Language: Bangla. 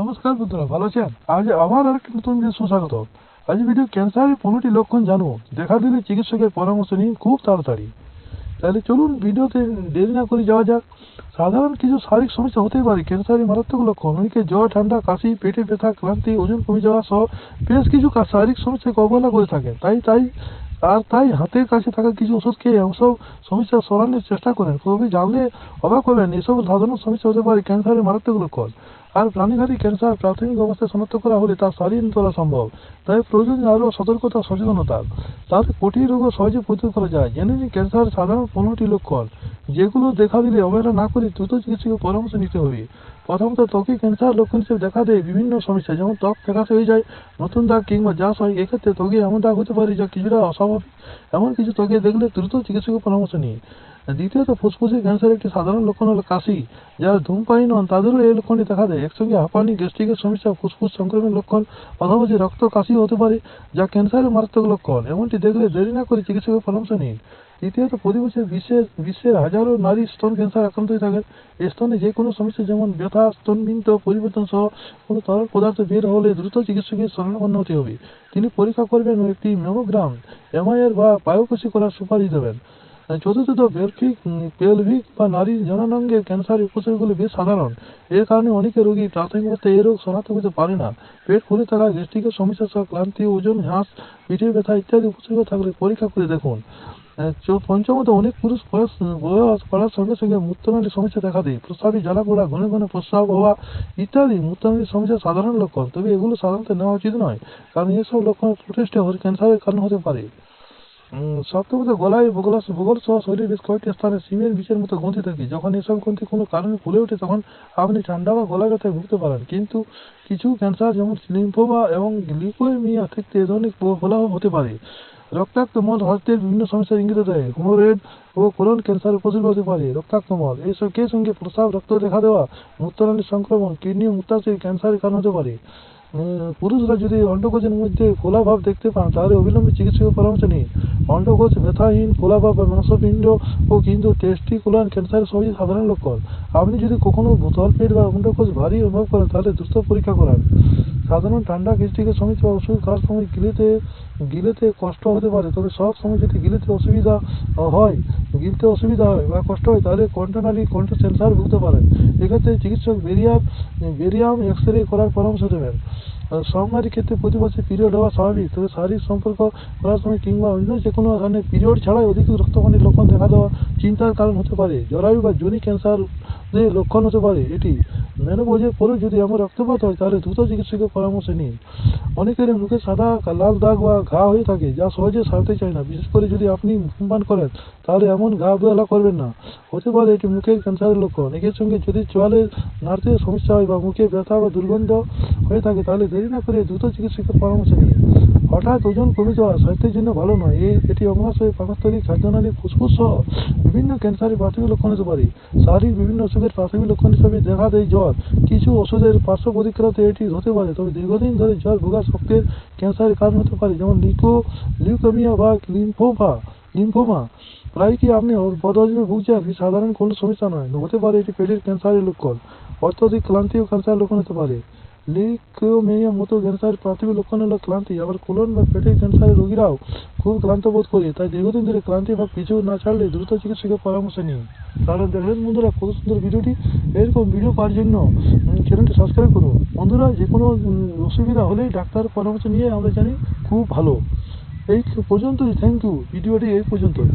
নমস্কার বন্ধুরা, ভালো আছেন? আজ আবার আরেকটি নতুন ভিডিও সুস্বাগত। আজ ভিডিও ক্যান্সারের পনেরোটি লক্ষণ জানব। দেখা দিলে চিকিৎসকের পরামর্শ নিন খুব তাড়াতাড়ি। তাহলে চলুন ভিডিওতে দেরি না করে যাওয়া যাক। সাধারণ কিছু শারীরিক সমস্যা হতেই পারে। ক্যান্সারের মারাত্মক লক্ষণ। অনেকে জ্বর, ঠান্ডা, কাশি, পেটে ব্যথা, ক্লান্তি, ওজন কমে যাওয়া সহ বেশ কিছু শারীরিক সমস্যাকে অবহেলা করে থাকে। তাই তাই, আর তাই হাতের কাছে থাকা কিছু ওষুধ খেয়ে এসব সমস্যা সরানোর চেষ্টা করেন। তবে জানলে অবাক হবেন, এসব সাধারণ সমস্যা হতে পারে ক্যান্সারের মারাত্মক লক্ষণ। আর প্রাণীঘাতী ক্যান্সার প্রাথমিক অবস্থায় শনাক্ত করা হলে তা সারিয়ে তোলা সম্ভব। তাই প্রয়োজন আরও সতর্কতা সচেতনতা। সচেতনতার তার কোটি রোগও সহজে প্রতিরোধ করা যায়। জেনে নিন, ক্যান্সার সাধারণ পনেরোটি লক্ষণ। যেগুলো দেখা দিলে অবহেলা না করে দ্রুত চিকিৎসকের পরামর্শ নিতে হবে। প্রথমত ত্বকে ক্যান্সার লক্ষণ হিসেবে দেখা দেয় বিভিন্ন সমস্যা, যেমন ত্বক ফ্যাকাশে হয়ে যায়, নতুন দাগ কিংবা যা হয়, এক্ষেত্রে ত্বকে এমন দাগ হতে পারে যা কিছুটা অস্বাভাবিক। এমন কিছু ত্বকে দেখলে দ্রুত চিকিৎসকের পরামর্শ নিন। দ্বিতীয়ত, ফুসফুসে ক্যান্সারের একটি সাধারণ লক্ষণ হলো কাশি, যারা ধূমপায়ী নন, তাদেরও এই লক্ষণটি দেখা দেয়। একসঙ্গে হাঁপানি, গ্যাস্ট্রিকের সমস্যা, ফুসফুস সংক্রমণের লক্ষণ যে রক্ত কাশি হতে পারে, যা ক্যান্সারের মারাত্মক লক্ষণ। এমনটি দেখলে দেরি না করে চিকিৎসকের পরামর্শ নিন। তৃতীয়ত প্রতি বছর বিশ্বের বিশ্বের হাজারো নারী স্তন ক্যান্সার আক্রান্ত হয়ে থাকেন স্তনে যে কোনো সমস্যা যেমন ব্যথা স্তনবিন্ত পরিবর্তন সহ কোনো তরল পদার্থ বের হলে দ্রুত চিকিৎসকের শরণাপন্ন হতে হবে। তিনি পরীক্ষা করবেন ও একটি মেমোগ্রাম এমআইআর বা বায়োপসি করার সুপারিশ দেবেন। চতুর্থত পেলভিক বা নারীর জননাঙ্গের ক্যান্সার উপসর্গগুলি বেশ সাধারণ। এর কারণে অনেকে রোগী প্রাথমিক অবস্থায় এই রোগ শনাক্ত করতে পারে না। পেট ফুলে থাকা গ্যাস্ট্রিকের সমস্যা সহ ক্লান্তি, ওজন হ্রাস পিঠে ব্যথা ইত্যাদি উপসর্গ থাকলে পরীক্ষা করে দেখুন। পঞ্চমত, অনেক পুরুষ বয়স বয়স বাড়ার সঙ্গে সঙ্গে মূত্রনালীর সমস্যা দেখা দেয়। প্রস্রাবে জ্বালা পোড়া, ঘন ঘন প্রস্রাব হওয়া ইত্যাদি মূত্রনালীর সমস্যা সাধারণ লক্ষণ। তবে এগুলো সাধারণত নেওয়া উচিত নয়, কারণ এসব লক্ষণ প্রতিষ্ঠা ক্যান্সারের কারণ হতে পারে। উম, গলায় বগলা বগল সহ শরীরের বেশ কয়েকটি স্থানে সিমের বিষের মতো গ্রন্থি থাকে। যখন এসব গ্রন্থি কোনো কারণে ফুলে ওঠে তখন আপনি ঠান্ডা বা গলা ব্যথায় ভুগতে পারেন। কিন্তু কিছু ক্যান্সার যেমন লিম্ফোমা এবং লিউকোমিয়া থেকে এ ধরনের ফলাফল হতে পারে। রক্তাক্ত মল হস্তের বিভিন্ন সমস্যার ইঙ্গিত দেয়। হোমোরেড ও কোলন ক্যান্সার উপসর্গ হতে পারে। রক্তাক্ত মল এইসব কে সঙ্গে প্রস্রাব রক্ত দেখা দেওয়া মূত্রনালীর সংক্রমণ কিডনি মূত্রাশয়ের ক্যান্সারের কারণ হতে পারে। পুরুষরা যদি অন্ডকোষের মধ্যে ফোলা ভাব দেখতে পান তাহলে অবিলম্বে চিকিৎসকের পরামর্শ নিন। অন্ডকোষ ব্যথাহীন ফোলা ভাব বা মাংসপিণ্ড ও কিন্তু টেস্টিকুলার ক্যান্সারের সবই সাধারণ লক্ষণ। আপনি যদি কখনো বোতল পেট বা অন্ডকোষ ভারী অনুভব করেন, তাহলে দ্রুত পরীক্ষা করান। সাধারণ ঠান্ডা গ্যাস্ট্রিকের সমস্যা বা ওষুধ খাওয়ার সময় গিলেতে গিলেতে কষ্ট হতে পারে, তবে সব সময় যদি গিলেতে অসুবিধা হয়, গিলতে অসুবিধা হয় বা কষ্ট হয়, তাহলে কণ্ঠনালী, কণ্ঠ সেন্সার ভুগতে পারেন। এক্ষেত্রে চিকিৎসক বেরিয়াম বেরিয়াম এক্স রে করার পরামর্শ দেবেন। আহ, সব ক্ষেত্রে প্রতি বছর পিরিয়ড হওয়া স্বাভাবিক। তবে শারীরিক সম্পর্ক করার সময় কিংবা অন্য যে কোনো কারণে পিরিয়ড ছাড়াই অধিক রক্তপানির লক্ষণ দেখা দেওয়া চিন্তার কারণ হতে পারে। জরায়ু বা জনি ক্যান্সার লক্ষণ হতে পারে। এটি মেনোপজের পরেও যদি আমার রক্তপাত হয়, তাহলে দ্রুত চিকিৎসকের পরামর্শ নিন। অনেকের মুখে সাদা, লাল দাগ বা ঘা হয়ে থাকে, যা সহজে সারতে চায় না। বিশেষ করে যদি আপনি ধূমপান করেন, তাহলে এমন ঘা বেলা করবেন না। হতে পারে এটি মুখের ক্যান্সারের লক্ষণ। একের সঙ্গে যদি চোয়ালে নাড়তে সমস্যা হয় বা মুখে ব্যথা বা দুর্গন্ধ হয়ে থাকে, তাহলে দেরি না করে দ্রুত চিকিৎসকের পরামর্শ নিন। হঠাৎ ওজন কমে যাওয়া স্বাস্থ্যের জন্য ভালো নয়। এই এটি অগ্নাশয় পাকস্থলী খাদ্যনালী ফুসফুস সহ বিভিন্ন ক্যান্সারের প্রাথমিক লক্ষণ হতে পারে। শারীরিক বিভিন্ন অসুখের প্রাথমিক লক্ষণ হিসাবে দেখা দেয় জ্বর। কিছু ওষুধের পার্শ্ব প্রতিক্রিয়াতে এটি হতে পারে, তবে দীর্ঘদিন ধরে জ্বর ভোগা শক্তির ক্যান্সারের কারণ হতে পারে, যেমন লিকো লিউকেমিয়া বা লিম্ফোমা। লিম্ফোমা। প্রায় কি আপনি বদহজমে ভুগছেন? সাধারণ কোনো সমস্যা নয়। হতে পারে এটি পেটের ক্যান্সারের লক্ষণ। অত্যধিক ক্লান্তি ও ক্যান্সারের লক্ষণ হতে পারে। লিউকেমিয়ার মতো ক্যান্সারের প্রাথমিক লক্ষণ হলো ক্লান্তি। আবার কোলন বা পেটের ক্যান্সারের রোগীরাও খুব ক্লান্ত বোধ করে। তাই দীর্ঘদিন ধরে ক্লান্তি বা পিছু না ছাড়লে দ্রুত চিকিৎসকের পরামর্শ নিন। তাহলে দেখলেন বন্ধুরা, কত সুন্দর ভিডিওটি। এরকম ভিডিও পাওয়ার জন্য চ্যানেলটি সাবস্ক্রাইব করুন। বন্ধুরা যে কোনো অসুবিধা হলেই ডাক্তার পরামর্শ নিয়ে আমরা জানি, খুব ভালো। এই পর্যন্তই। থ্যাংক ইউ ভিডিওটি এই পর্যন্তই।